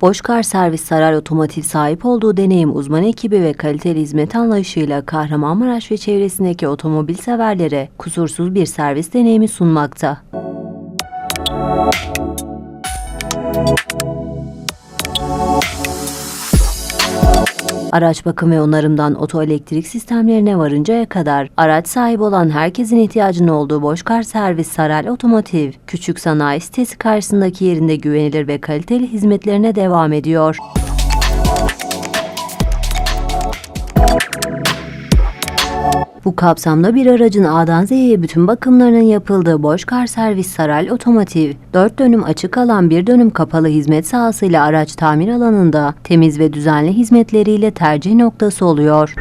Boşkar Servis Saray Otomotiv sahip olduğu deneyim uzman ekibi ve kaliteli hizmet anlayışıyla Kahramanmaraş ve çevresindeki otomobil severlere kusursuz bir servis deneyimi sunmakta. Araç bakım ve onarımdan otoelektrik sistemlerine varıncaya kadar araç sahibi olan herkesin ihtiyacının olduğu Boşkar Servis Saral Otomotiv, küçük sanayi sitesi karşısındaki yerinde güvenilir ve kaliteli hizmetlerine devam ediyor. Bu kapsamda bir aracın A'dan Z'ye bütün bakımlarının yapıldığı Boşkar Servis Saral Otomotiv, 4 dönüm açık alan bir dönüm kapalı hizmet sahasıyla araç tamir alanında temiz ve düzenli hizmetleriyle tercih noktası oluyor.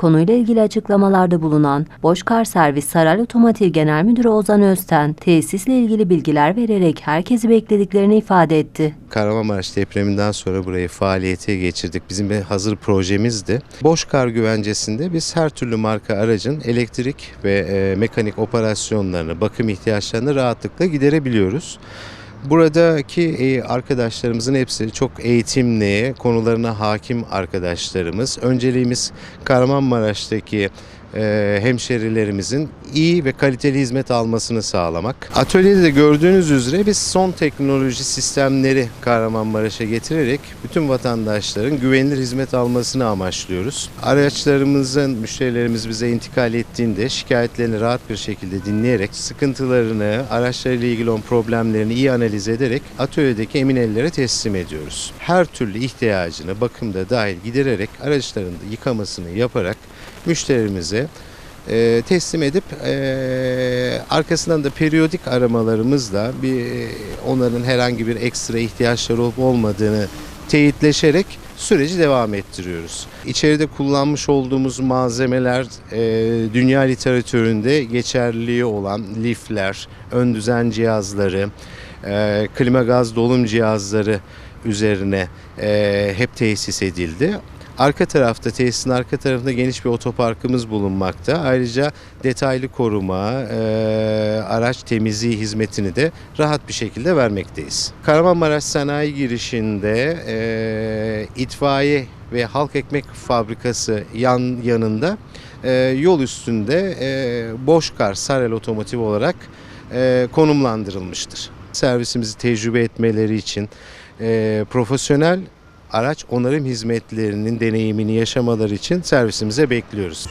Konuyla ilgili açıklamalarda bulunan Boşkar Servis Saral Otomotiv Genel Müdürü Ozan Özten, tesisle ilgili bilgiler vererek herkesi beklediklerini ifade etti. Kahramanmaraş depreminden sonra burayı faaliyete geçirdik. Bizim bir hazır projemizdi. Boş kar güvencesinde biz her türlü marka aracın elektrik ve e, mekanik operasyonlarını, bakım ihtiyaçlarını rahatlıkla giderebiliyoruz. Buradaki e, arkadaşlarımızın hepsi çok eğitimli, konularına hakim arkadaşlarımız. Önceliğimiz Kahramanmaraş'taki hemşerilerimizin iyi ve kaliteli hizmet almasını sağlamak. Atölyede de gördüğünüz üzere biz son teknoloji sistemleri Kahramanmaraş'a getirerek bütün vatandaşların güvenilir hizmet almasını amaçlıyoruz. Araçlarımızın müşterilerimiz bize intikal ettiğinde şikayetlerini rahat bir şekilde dinleyerek sıkıntılarını, araçlarıyla ilgili olan problemlerini iyi analiz ederek atölyedeki emin ellere teslim ediyoruz. Her türlü ihtiyacını bakımda dahil gidererek araçlarını da yıkamasını yaparak müşterimize e, teslim edip e, arkasından da periyodik aramalarımızla bir onların herhangi bir ekstra ihtiyaçları olup olmadığını teyitleşerek süreci devam ettiriyoruz. İçeride kullanmış olduğumuz malzemeler e, dünya literatüründe geçerliliği olan lifler, ön düzen cihazları, e, klima gaz dolum cihazları üzerine e, hep tesis edildi. Arka tarafta, tesisin arka tarafında geniş bir otoparkımız bulunmakta. Ayrıca detaylı koruma, e, araç temizliği hizmetini de rahat bir şekilde vermekteyiz. Kahramanmaraş Sanayi girişinde e, itfaiye ve halk ekmek fabrikası yan yanında e, yol üstünde e, Boşkar Sarel Otomotiv olarak e, konumlandırılmıştır. Servisimizi tecrübe etmeleri için e, profesyonel araç onarım hizmetlerinin deneyimini yaşamaları için servisimize bekliyoruz.